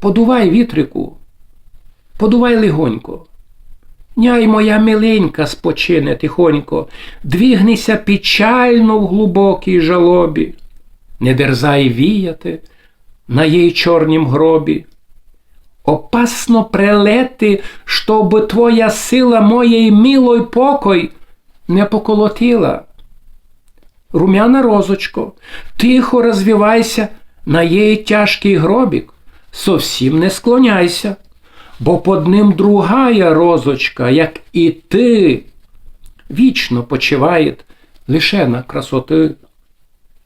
Подувай вітрику, подувай легонько. Няй моя миленька спочине тихонько, двігнися печально в глибокій жалобі, не дерзай віяти на їй чорнім гробі. Опасно прелети, щоб твоя сила моєї милой покой не поколотила. Румяна розочко, тихо розвивайся на її тяжкий гробік, совсім не склоняйся, бо под ним другая розочка, як і ти, вічно почиває лише на красоти.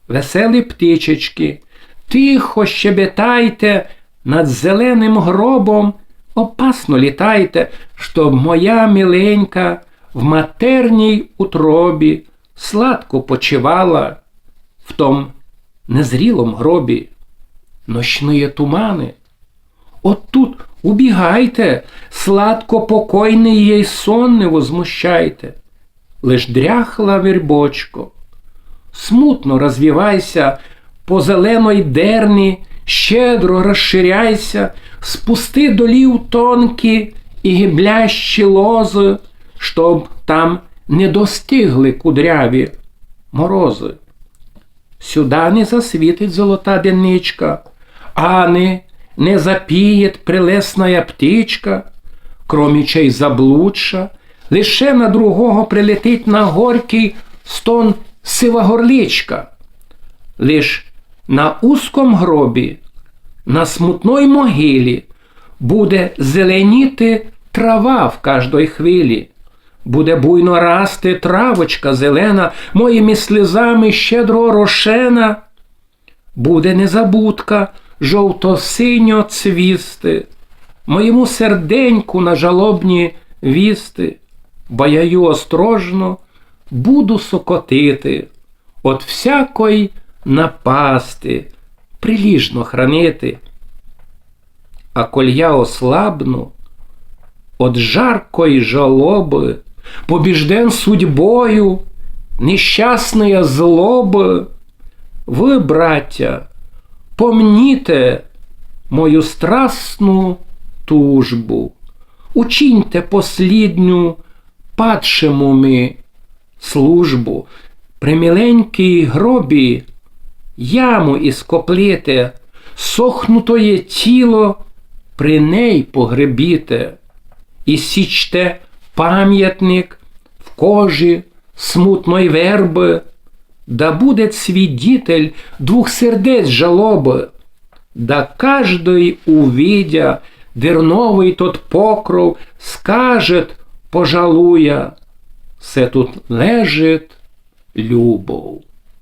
Веселі птичечки, тихо щебетайте над зеленим гробом, опасно літайте, щоб моя миленька в матерній утробі сладко почивала в том незрілом гробі. Ночні тумани. От тут убігайте, сладко покойний їй сон не возмущайте. Лиш дряхла вербочко, смутно розвівайся по зеленой дерні, щедро розширяйся, спусти долів тонкі і гиблящі лози, щоб там не достигли кудряві морози. Сюда не засвітить золота денничка, а не, запієт прелесная птичка, кромічей заблудша, лише на другого прилетить на горький стон сива горличка. Лиш на узком гробі, на смутной могилі буде зеленіти трава в кожної хвилі. Буде буйно расти травочка зелена, моїми сльозами щедро рошена. Буде незабудка жовто-синьо цвісти, моєму серденьку на жалобні вісти, бо я ю острожно буду сокотити, от всякої напасти, приліжно хранити. А коль я ослабну, от жаркої жалоби, побіжден судьбою, нещасної злоби, ви, браття, помніте мою страсну тужбу, учиньте послідню падшему ми службу, при миленькій гробі яму іскоплите, сохнутоє тіло при ней погребіте, і січте пам'ятник в кожі смутної верби, да буде свидетель двох сердець жалобы, да каждый увидя дерновий тот покров, скажет, пожалуя, все тут лежить любов.